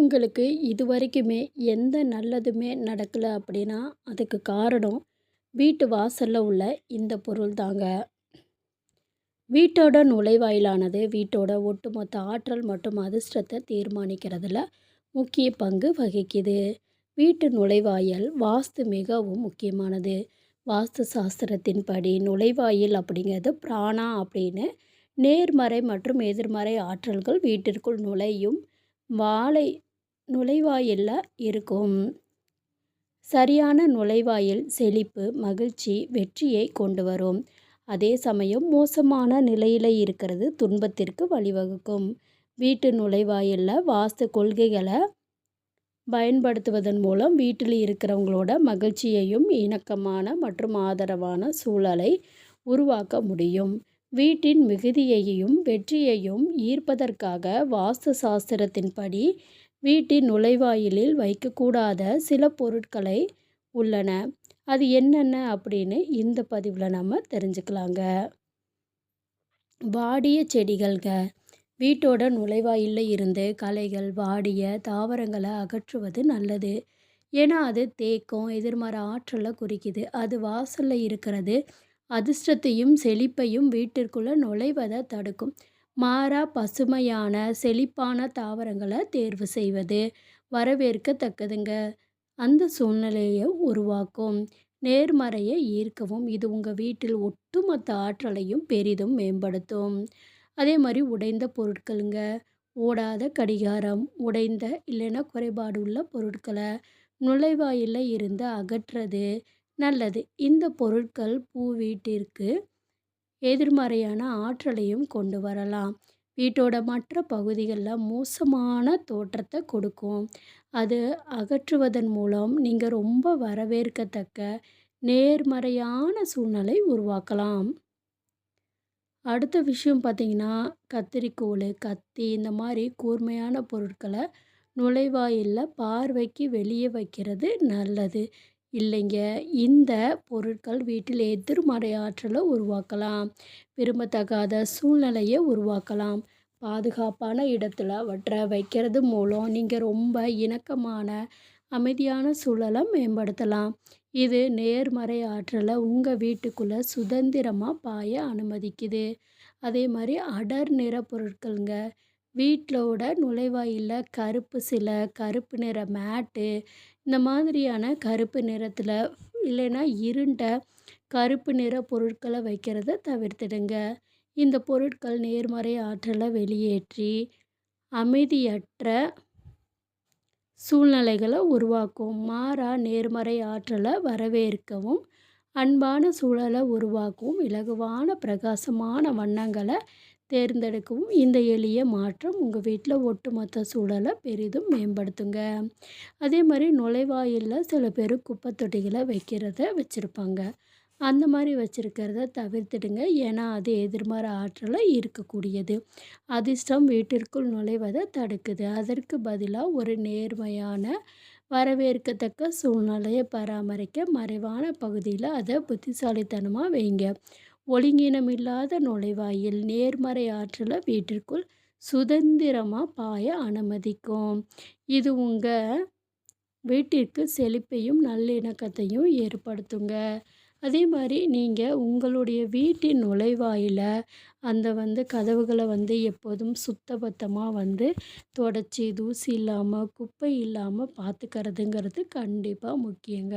உங்களுக்கு இது வரைக்குமே எந்த நல்லதுமே நடக்கலை அப்படின்னா அதுக்கு காரணம் வீட்டு வாசலில் உள்ள இந்த பொருள் தாங்க. வீட்டோட நுழைவாயிலானது வீட்டோட ஒட்டுமொத்த ஆற்றல் மற்றும் அதிர்ஷ்டத்தை தீர்மானிக்கிறதுல முக்கிய பங்கு வகிக்குது. வீட்டு நுழைவாயல் வாஸ்து மிகவும் முக்கியமானது. வாஸ்து சாஸ்திரத்தின்படி நுழைவாயில் அப்படிங்கிறது பிராணா அப்படின்னு நேர்மறை மற்றும் எதிர்மறை ஆற்றல்கள் வீட்டிற்குள் நுழையும் வாழை நுழைவாயிலில் இருக்கும். சரியான நுழைவாயில் செழிப்பு மகிழ்ச்சி வெற்றியை கொண்டு வரும். அதே சமயம் மோசமான நிலையில் இருக்கிறது துன்பத்திற்கு வழிவகுக்கும். வீட்டு நுழைவாயிலில் வாஸ்து கொள்கைகளை பயன்படுத்துவதன் மூலம் வீட்டில் இருக்கிறவங்களோட மகிழ்ச்சியையும் இணக்கமான மற்றும் ஆதரவான சூழலை உருவாக்க முடியும். வீட்டின் மிகுதியையும் வெற்றியையும் ஈர்ப்பதற்காக வாஸ்து சாஸ்திரத்தின்படி வீட்டின் நுழைவாயிலில் வைக்கக்கூடாத சில பொருட்களை உள்ளன. அது என்னென்ன அப்படின்னு இந்த பதிவில் நம்ம தெரிஞ்சுக்கலாங்க. வாடிய செடிகள்க. வீட்டோட நுழைவாயிலில் இருந்து களைகள் வாடிய தாவரங்களை அகற்றுவது நல்லது. ஏன்னா அது தேக்கம் எதிர்மறை ஆற்றலை குறிக்குது. அது வாசலில் இருக்கிறது அதிர்ஷ்டத்தையும் செழிப்பையும் வீட்டிற்குள்ளே நுழைவதை தடுக்கும். மாறா பசுமையான செழிப்பான தாவரங்களை தேர்வு செய்வது வரவேற்கத்தக்கதுங்க. அந்த சூழ்நிலையை உருவாக்கும் நேர்மறையை ஈர்க்கவும் இது உங்கள் வீட்டில் ஒட்டுமொத்த ஆற்றலையும் பெரிதும் மேம்படுத்தும். அதே மாதிரி உடைந்த பொருட்களுங்க ஓடாத கடிகாரம் உடைந்த இல்லைன்னா குறைபாடு உள்ள பொருட்களை நுழைவாயிலில் இருந்து அகற்றுறது நல்லது. இந்த பொருட்கள் பூ வீட்டிற்கு எதிர்மறையான ஆற்றலையும் கொண்டு வரலாம். வீட்டோட மற்ற பகுதிகளில் மோசமான தோற்றத்தை கொடுக்கும். அது அகற்றுவதன் மூலம் நீங்கள் ரொம்ப வரவேற்கத்தக்க நேர்மறையான சூழ்நிலை உருவாக்கலாம். அடுத்த விஷயம் பார்த்திங்கன்னா கத்திரிக்கோல் கத்தி இந்த மாதிரி கூர்மையான பொருட்களை நுழைவாயிலில் பார்வைக்கு வெளியே வைக்கிறது நல்லது. இல்லைங்க. இந்த பொருட்கள் வீட்டில் எதிர்மறை ஆற்றலை உருவாக்கலாம். விரும்பத்தகாத சூழ்நிலையை உருவாக்கலாம். பாதுகாப்பான இடத்துல அவற்றை வைக்கிறது மூலம் நீங்கள் ரொம்ப இணக்கமான அமைதியான சூழலை மேம்படுத்தலாம். இது நேர்மறை ஆற்றலை உங்கள் வீட்டுக்குள்ளே சுதந்திரமாக பாய அனுமதிக்குது. அதே மாதிரி அடர் நிற பொருட்களுங்க. வீட்டோட நுழைவாயிலில் கருப்பு சில கருப்பு நிற மேட்டு இந்த மாதிரியான கருப்பு நிறத்தில் இல்லைன்னா இருண்ட கருப்பு நிற பொருட்களை வைக்கிறத தவிர்த்திடுங்க. இந்த பொருட்கள் நேர்மறை ஆற்றலை வெளியேற்றி அமைதியற்ற சூழ்நிலைகளை உருவாக்கும். மாறா நேர்மறை ஆற்றலை வரவேற்கவும் அன்பான சூழலை உருவாக்கவும் இலகுவான பிரகாசமான வண்ணங்களை தேர்ந்தெடுக்கவும் இந்த எளிய மாற்றம் உங்கள் வீட்டில் ஒட்டுமொத்த சூழலை பெரிதும் மேம்படுத்துங்க. அதே மாதிரி நுழைவாயிலில் சில பேர் குப்பை தொட்டிகளை வைக்கிறத வச்சுருப்பாங்க. அந்த மாதிரி வச்சுருக்கிறத தவிர்த்துடுங்க. ஏன்னா அது எதிர்மறை ஆற்றலை இருக்கக்கூடியது. அதிர்ஷ்டம் வீட்டிற்குள் நுழைவதை தடுக்குது. அதற்கு பதிலாக ஒரு நேர்மையான வரவேற்கத்தக்க சூழ்நிலையை பராமரிக்க மறைவான பகுதியில் அதை புத்திசாலித்தனமாக வைங்க. ஒழுங்கீனமில்லாத நுழைவாயில் நேர்மறை ஆற்றலை வீட்டிற்குள் சுதந்திரமாக பாய அனுமதிக்கும். இது உங்கள் வீட்டிற்கு செழிப்பையும் நல்லிணக்கத்தையும் ஏற்படுத்துங்க. அதே மாதிரி நீங்கள் உங்களுடைய வீட்டின் நுழைவாயில் அந்த வந்து கதவுகளை வந்து எப்போதும் சுத்தபத்தமாக வந்து தொடச்சி தூசி இல்லாமல் குப்பை இல்லாமல் பார்த்துக்கறதுங்கிறது கண்டிப்பாக முக்கியங்க.